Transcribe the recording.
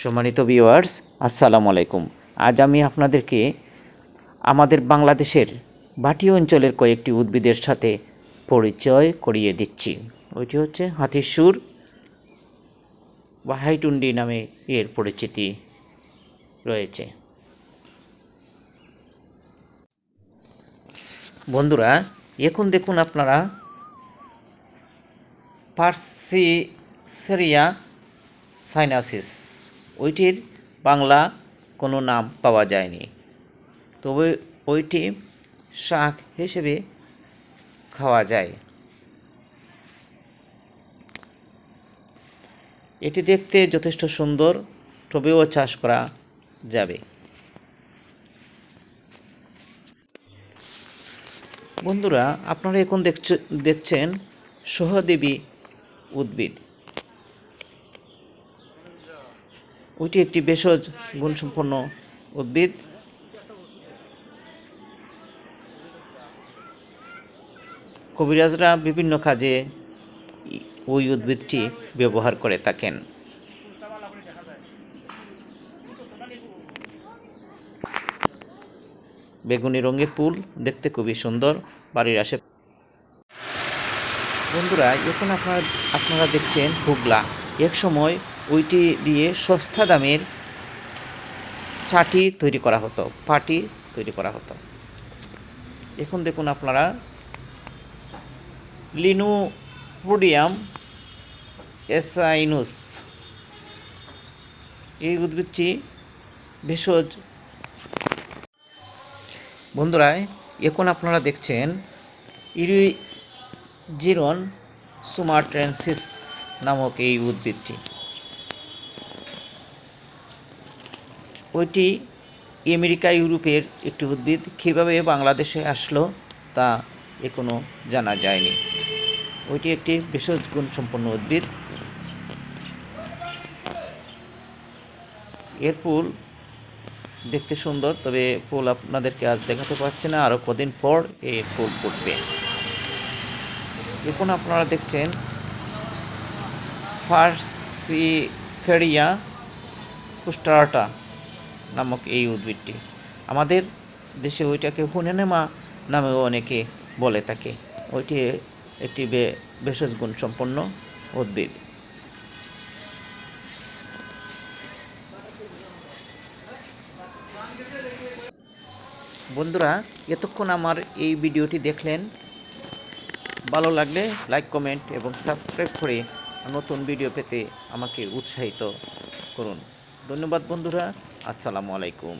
সম্মানিত ভিউয়ার্স আসসালামু আলাইকুম। আজ আমি আপনাদেরকে আমাদের বাংলাদেশের বাটি অঞ্চলের কয়েকটি উদ্ভিদের সাথে পরিচয় করিয়ে দিচ্ছি। ওইটি হচ্ছে হাতির সুর বা হাইটুন্ডি নামে এর পরিচিতি রয়েছে। বন্ধুরা, এখন দেখুন আপনারা পার্সি সেরিয়া সাইনাসিস। ওইটির বাংলা কোনো নাম পাওয়া যায়নি। তবে ওইটি শাক হিসেবে খাওয়া যায়। এটি দেখতে যথেষ্ট সুন্দর, তবেও চাষ করা যাবে। বন্ধুরা, আপনারা এখন দেখছ, দেখছেন সহদেবী উদ্ভিদ। ওইটি একটি ভেষজ গুণসম্পন্ন উদ্ভিদ। কবিরাজরা বিভিন্ন কাজে ওই উদ্ভিদটি ব্যবহার করে থাকেন। বেগুনি রঙের ফুল দেখতে খুবই সুন্দর, বাড়ির আশে বন্ধুরা, এখন আপনারা আপনারা দেখছেন হুগলা। এক সময় ওইটি দিয়ে সস্তা দামের চাটি তৈরি করা হতো, পাটি তৈরি করা হতো। এখন দেখুন আপনারা, লিনুপোডিয়াম এসাইনুস। এই উদ্ভিদটি ভেষজ। বন্ধুরা, এখন আপনারা দেখছেন ইরিজিরন সুমাট্রেন্সিস নামক এই উদ্ভিদটি। ওইটি আমেরিকা, ইউরোপের একটি উদ্ভিদ। কীভাবে বাংলাদেশে আসলো তা এখনও জানা যায়নি। ওইটি একটি ভেষজ গুণ সম্পন্ন উদ্ভিদ। এর ফুল দেখতে সুন্দর, তবে ফুল আপনাদেরকে আজ দেখাতে পারছি না। আরও কদিন পর এই ফুল ফুটবে। এখন আপনারা দেখছেন ফার্সিফেরিয়া কুস্টারাটা নামক এই উদ্ভিদটি। আমাদের দেশে ওইটাকে হুনেনেমা নামেও অনেকে বলে থাকে। ওইটি একটি বে- ভেষজ গুণ সম্পন্ন উদ্ভিদ। বন্ধুরা, এতক্ষণ আমার এই ভিডিওটি দেখলেন। ভালো লাগলে লাইক, কমেন্ট এবং সাবস্ক্রাইব করে নতুন ভিডিও পেতে আমাকে উৎসাহিত করুন। ধন্যবাদ বন্ধুরা। আসসালামু আলাইকুম।